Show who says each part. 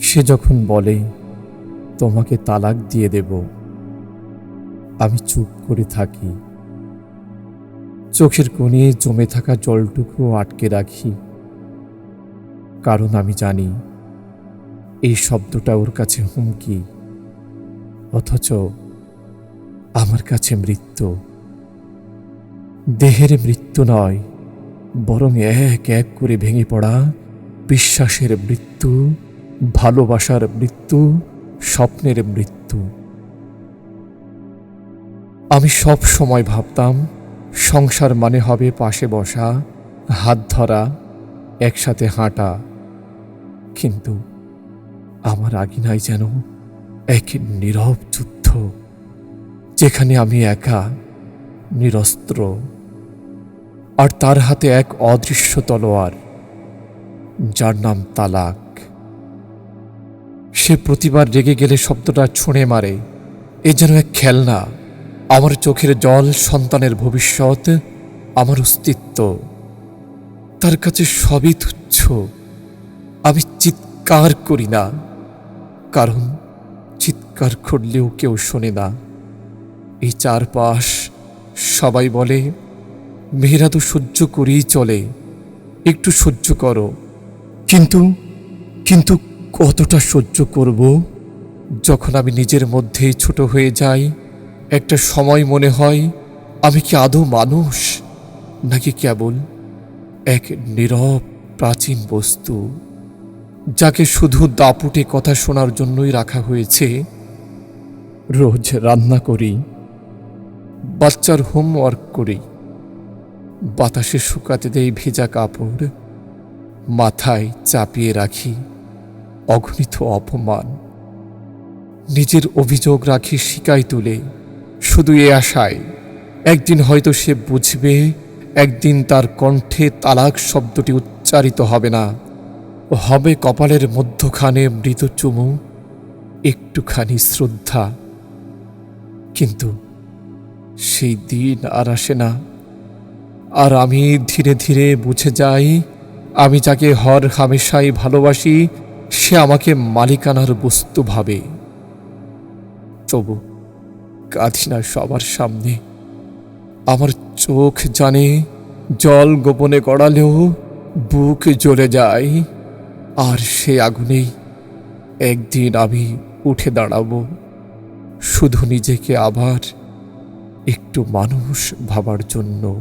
Speaker 1: সে যখন বলে, তোমাকে তালাক দিয়ে দেব, আমি চুপ করে থাকি। চোখের কোণে জমে থাকা জলটুকু আটকে রাখি। কারণ আমি জানি, এই শব্দটা ওর কাছে হুমকি। অথচ আমার কাছে মৃত্যু। দেহের মৃত্যু নয়, বরং এক এক করে ভেঙে পড়া বিশ্বাসের মৃত্যু। ভালোবাসার মৃত্যু, স্বপ্নের মৃত্যু। আমি সব সময় ভাবতাম, সংসার মানে হবে পাশে বসা, হাত ধরা, একসাথে হাঁটা। কিন্তু আমার আগিনায় যেন এক নীরব যুদ্ধ, যেখানে আমি একা, নিরস্ত্র, আর তার হাতে এক অদৃশ্য তলোয়ার, যার নাম তালাক। সে প্রতিবার রেগে গেলে শব্দটা ছুঁড়ে মারে। এ যেন এক খেলনা। আমার চোখের জল সন্তানের ভবিষ্যৎ, আমার অস্তিত্ব। তার কাছে সবই তুচ্ছ। আমি চিৎকার করি না। কারণ চিৎকার করলেও কেউ শোনে না। এই চারপাশ সবাই বলে, মেয়েরা তো সহ্য করেই চলে। একটু সহ্য করো। কিন্তু কিন্তু কতটা সহ্য করব? যখন আমি নিজের মধ্যেই ছোট হয়ে যাই, একটা সময় মনে হয়, আমি কি আদৌ মানুষ? নাকি কেবল এক নীরব প্রাচীন বস্তু, যাকে শুধু দাপুটে কথা শোনার জন্যই রাখা হয়েছে? রোজ রান্না করি, বাচ্চার হোমওয়ার্ক করি, বাতাসে শুকাতে দেই ভেজা কাপড়, মাথায় চাপিয়ে রাখি। অগণিত অপমান। নিজের অভিযোগ রাখি শিকায় তুলে। শুধু এ আশায়, একদিন হয়তো সে বুঝবে, একদিন তার কণ্ঠে তালাক শব্দটি উচ্চারিত হবে না। হবে কপালের মধ্যখানে মৃত চুমু, একটুখানি শ্রদ্ধা। কিন্তু সেই দিন আর আসে না। আর আমি ধীরে ধীরে বুঝে যাই, আমি যাকে হর হামেশাই ভালোবাসি সে আমাকে মালিকানার বস্তু ভাবে। তবু কাঁদি না সবার সামনে। আমার চোখ জানে, জল গোপনে গড়ালেও বুক জ্বলে যায়। আর সে আগুনেই একদিন আমি উঠে দাঁড়াবো। শুধু নিজেকে আবার একটু মানুষ ভাবার জন্য।